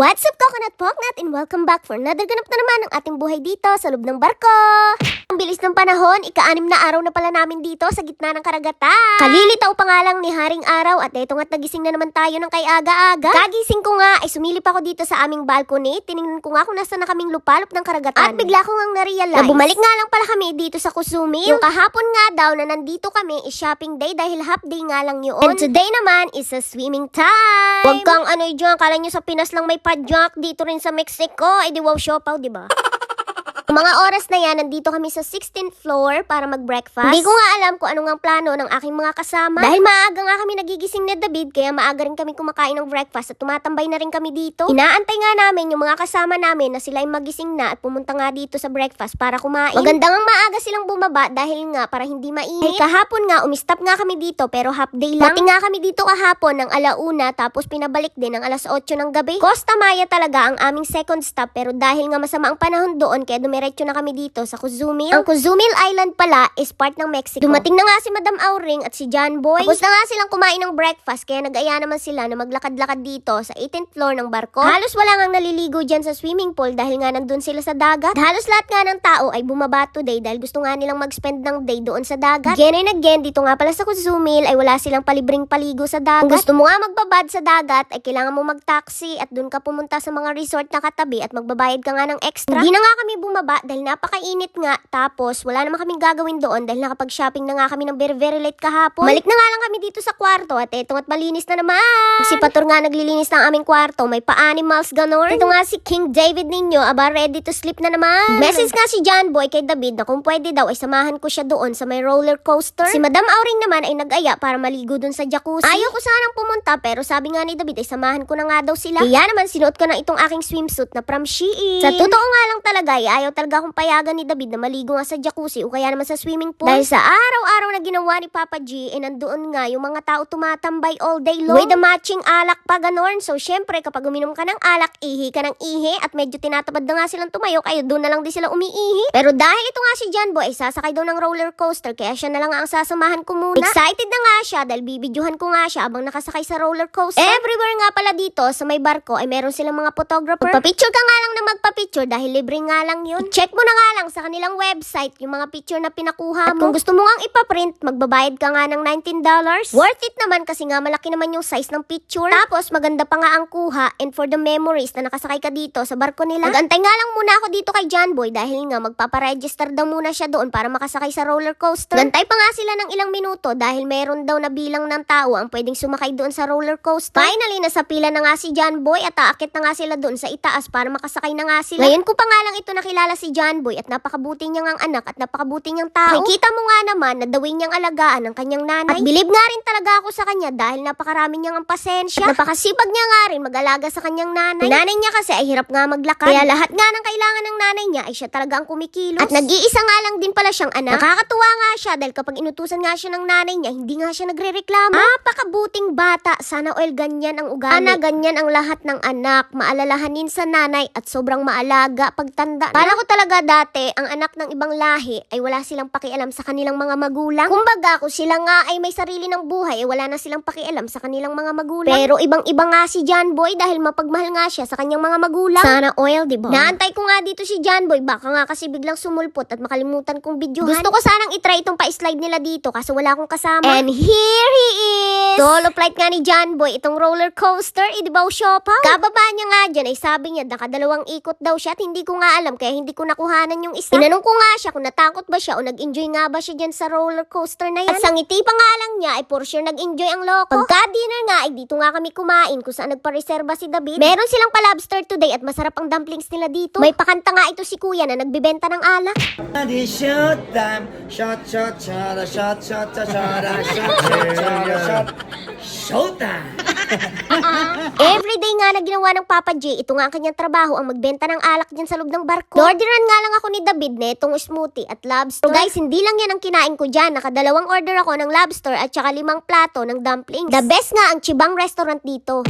What's up, Coconut Pognat, and welcome back for another ganap na naman ng ating buhay dito sa loob ng barko. Ang bilis ng panahon, ika-anim na araw na pala namin dito sa gitna ng karagatan. Kalilitaw pa nga lang ni Haring Araw at eto nga't nagising na naman tayo ng kay aga-aga. Kagising ko nga ay sumilip ako dito sa aming balcony, tiningnan ko nga kung nasa na kaming lupalop ng karagatan. At bigla ko ngang narealize na bumalik nga lang pala kami dito sa Kusumi. Yung kahapon nga daw na nandito kami is shopping day dahil half day nga lang yun. And today naman is a swimming time. Huwag kang ano dyan, kala nyo sa Pinas lang may padyak dito rin sa Mexico. Eh di wow, siopaw, di ba? Mga oras na yan, nandito kami sa 16th floor para mag-breakfast. Hindi ko nga alam kung ano nga ang plano ng aking mga kasama. Dahil maaga nga kami nagigising ni David, kaya maaga rin kami kumakain ng breakfast at tumatambay na rin kami dito. Inaantay nga namin yung mga kasama namin na sila ay magising na at pumunta nga dito sa breakfast para kumain. Maganda nga maaga silang bumaba dahil nga para hindi mainit. Ay, kahapon nga, umistap nga kami dito pero half day lang. Pati nga kami dito kahapon ng alauna tapos pinabalik din ng alas 8 ng gabi. Costa Maya talaga ang aming second stop pero dahil nga masama ang panahon doon kaya dumiretso na kami dito sa Cozumel. Ang Cozumel Island pala is part ng Mexico. Dumating na nga si Madam Auring at si John Boy. Tapos na nga silang kumain ng breakfast kaya nag-aya naman sila na maglakad-lakad dito sa 18th floor ng barko. Halos wala nga naliligo dyan sa swimming pool dahil nga nandun sila sa dagat. At halos lahat nga ng tao ay bumaba today dahil gusto nga nilang mag-spend ng day doon sa dagat. Again and again, dito nga pala sa Cozumel ay wala silang palibreng paligo sa dagat. Kung gusto mo nga magbabad sa dagat ay kailangan mo mag-taxi at doon ka pumunta sa mga resort na katabi at magbabayad ka nga ng extra. Hindi na nga kami bumaba dahil napakainit nga tapos wala naman kaming gagawin doon dahil nakapag-shopping na nga kami ng very very late kahapon. Balik na nga lang kami dito sa kwarto at eto at malinis na naman. Si Pator nga naglilinis ng aming kwarto, may pa-animals ganon. Ito nga si King David ninyo, aba ready to sleep na naman. Message nga si John Boy kay David na kung pwede daw ay samahan ko siya doon sa may roller coaster. Si Madam Auring naman ay nag-aya para maligo doon sa jacuzzi. Ayaw ko sanang pumunta pero sabi nga ni David ay samahan ko na nga daw sila. Kaya naman sinuot ko na itong aking swimsuit na from Shein. Sa totoo nga lang talaga ay ayaw talaga akong payagan ni David na maligo nga sa jacuzzi o kaya naman sa swimming pool. Dahil sa araw-araw na ginawa ni Papa G, eh nandoon nga yung mga tao tumatambay all day long. With the matching alak pa ganon. So syempre kapag uminom ka ng alak, ihi ka ng ihi at medyo tinatabad na nga silang tumayo kaya doon na lang din sila umiihi. Pero dahil ito nga si John Boy ay sasakay daw ng roller coaster kaya siya na lang ang sasamahan ko muna. Excited na nga siya dahil bibidyohan ko nga siya abang nakasakay sa roller coaster. Everywhere nga pala dito sa may barko ay meron silang mga photographer. Magpa-picture ka nga lang na magpa-picture dahil libre nga lang yun. Check mo na nga lang sa kanilang website yung mga picture na pinakuha mo. At kung gusto mo nga ipaprint, magbabayad ka nga ng $19. Worth it naman kasi nga malaki naman yung size ng picture. Tapos maganda pa nga ang kuha and for the memories na nakasakay ka dito sa barko nila. Nagantay nga lang muna ako dito kay John Boy dahil nga magpaparegister daw muna siya doon para makasakay sa roller coaster. Gantay pa nga sila ng ilang minuto dahil meron daw na bilang ng tao ang pwedeng sumakay doon sa roller coaster. Finally, nasa pila na nga si John Boy at aakit na nga sila doon sa itaas para makasakay na nga sila. Ngayon ko pa nga lang ito nakilala si John Boy at napakabuti niyang ang anak at napakabuti niyang tao. Nakikita mo nga naman na dawin niyang alagaan ng kanyang nanay. At bilib nga rin talaga ako sa kanya dahil napakarami niyang ang pasensya. At napakasipag niya nga rin mag-alaga sa kanyang nanay. Yung nanay niya kasi ay hirap nga maglakad. Kaya lahat nga ng kailangan ng nanay niya ay siya talaga ang kumikilos. At nag-iisa nga lang din pala siyang anak. Nakakatuwa nga siya dahil kapag inutusan nga siya ng nanay niya, hindi nga siya nagre-reklamo. Napakabuting bata. Sana oil ganyan ang ugali. Sana ganyan ang lahat ng anak. Maalalahanin sa nanay at sobrang maalaga pagtanda. Ko talaga dati, ang anak ng ibang lahi ay wala silang pakialam sa kanilang mga magulang. Kumbaga, kung sila nga ay may sarili ng buhay, ay wala na silang pakialam sa kanilang mga magulang. Pero ibang-iba nga si John Boy dahil mapagmahal nga siya sa kanyang mga magulang. Sana oil, di ba? Naantay ko nga dito si John Boy, baka nga kasi biglang sumulpot at makalimutan kong videohan. Gusto ko sanang itry itong pa-slide nila dito kaso wala akong kasama. And here he is! Solo flight nga ni John Boy, itong roller coaster, di ba Ushopa? Kababa niya nga dyan ay sabi niya nakadalawang ikot daw siya at hindi ko nga alam kaya hindi ko nakuhanan yung isa. Tinanong ko nga siya kung natakot ba siya o nag-enjoy nga ba siya dyan sa roller coaster na yan. At sa ngiti pa nga lang niya ay for sure nag-enjoy ang loko. Pagka dinner nga ay dito nga kami kumain kung saan nagpa-reserva si David. Meron silang pa-lobster today at masarap ang dumplings nila dito. May pakanta nga ito si kuya na nagbibenta ng alak. Di shoot them. Shot, shot, shot, a shot, shot, shot, shot, a shot, shot, shot, a shot. Showtime! Everyday nga na ginawa ng Papa J, ito nga ang kanyang trabaho ang magbenta ng alak dyan sa loob ng barko. Orderan nga lang ako ni David na itong smoothie at lobster. So guys, hindi lang yan ang kinain ko dyan. Nakadalawang order ako ng lobster at saka limang plato ng dumplings. The best nga ang Chibang restaurant dito.